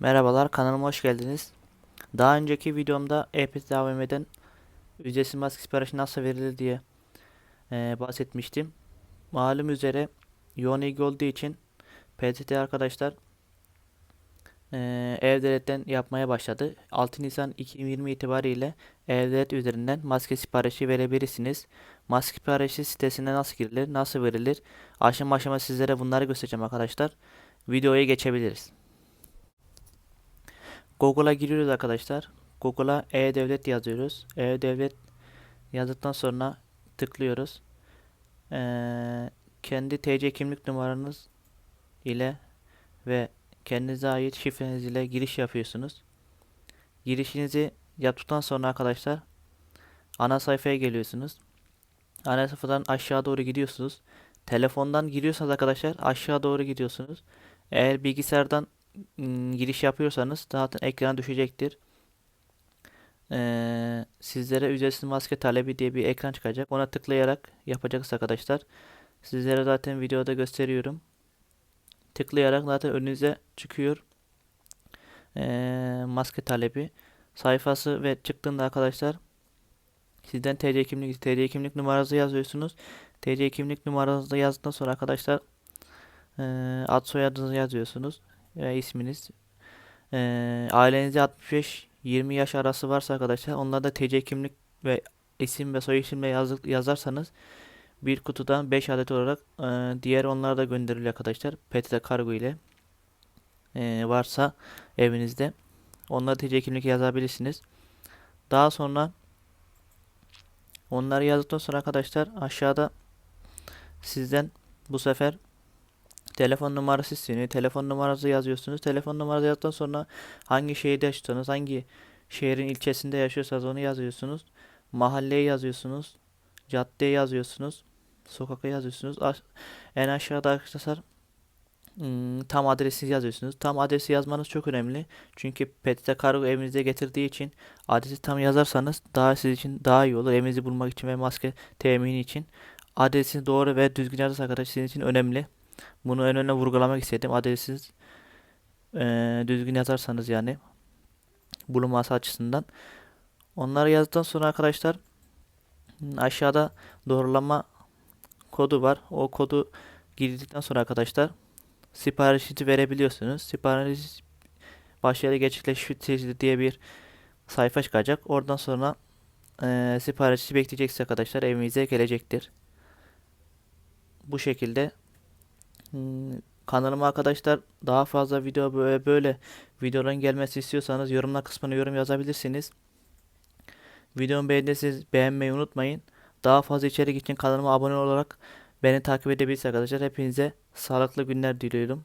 Merhabalar kanalıma hoş geldiniz. Daha önceki videomda e-Pet AVM'den ücretsiz maske siparişi nasıl verilir diye eee, bahsetmiştim. Malum üzere yoğun ilgi olduğu için PTT arkadaşlar eee E-Devlet'ten yapmaya başladı. 6 Nisan 2020 itibariyle E-Devlet üzerinden maske siparişi verebilirsiniz. Maske siparişi sitesine nasıl girilir, nasıl verilir? Aşama aşama sizlere bunları göstereceğim arkadaşlar. Videoya geçebiliriz. Google'a giriyoruz arkadaşlar. Google'a e-devlet yazıyoruz. E-devlet yazdıktan sonra tıklıyoruz. Ee, kendi TC kimlik numaranız ile ve kendinize ait şifreniz ile giriş yapıyorsunuz. Girişinizi yaptıktan sonra arkadaşlar ana sayfaya geliyorsunuz. Ana sayfadan aşağı doğru gidiyorsunuz. Telefondan giriyorsanız arkadaşlar aşağı doğru gidiyorsunuz. Eğer bilgisayardan giriş yapıyorsanız zaten ekran düşecektir. Ee, sizlere ücretsiz maske talebi diye bir ekran çıkacak. Ona tıklayarak yapacaksınız arkadaşlar. Sizlere zaten videoda gösteriyorum. Tıklayarak zaten önünüze çıkıyor. Ee, maske talebi sayfası ve çıktığında arkadaşlar sizden TC kimlik TC kimlik numaranızı yazıyorsunuz. TC kimlik numaranızı yazdıktan sonra arkadaşlar ee, ad soyadınızı yazıyorsunuz ve isminiz. Ee, ailenizde 65-20 yaş arası varsa arkadaşlar onlar da TC kimlik ve isim ve soy isimle yazdık, yazarsanız bir kutudan 5 adet olarak e, diğer onlar da gönderiliyor arkadaşlar. PTT kargo ile e, varsa evinizde onlara TC kimlik yazabilirsiniz. Daha sonra onları yazdıktan sonra arkadaşlar aşağıda sizden bu sefer telefon numarası isteniyor. Telefon numaranızı yazıyorsunuz. Telefon numaranızı yazdıktan sonra hangi şehirde yaşıyorsanız, hangi şehrin ilçesinde yaşıyorsanız onu yazıyorsunuz. Mahalleyi yazıyorsunuz. Caddeyi yazıyorsunuz. Sokağı yazıyorsunuz. En aşağıda arkadaşlar hmm, tam adresi yazıyorsunuz. Tam adresi yazmanız çok önemli. Çünkü PTT kargo evinize getirdiği için adresi tam yazarsanız daha sizin için daha iyi olur. Evinizi bulmak için ve maske temini için. Adresini doğru ve düzgün yazarsanız arkadaşlar sizin için önemli. Bunu en öne vurgulamak istedim. Adresiz eee, düzgün yazarsanız yani bulunması açısından. Onları yazdıktan sonra arkadaşlar aşağıda doğrulama kodu var. O kodu girdikten sonra arkadaşlar siparişinizi verebiliyorsunuz. Sipariş başarılı gerçekleştirildi diye bir sayfa çıkacak. Oradan sonra eee siparişi bekleyeceksiniz arkadaşlar. Evinize gelecektir. Bu şekilde Kanalıma arkadaşlar daha fazla video böyle böyle videoların gelmesi istiyorsanız yorumlar kısmına yorum yazabilirsiniz. Videomu beğendiyseniz beğenmeyi unutmayın. Daha fazla içerik için kanalıma abone olarak beni takip edebilirsiniz arkadaşlar. Hepinize sağlıklı günler diliyorum.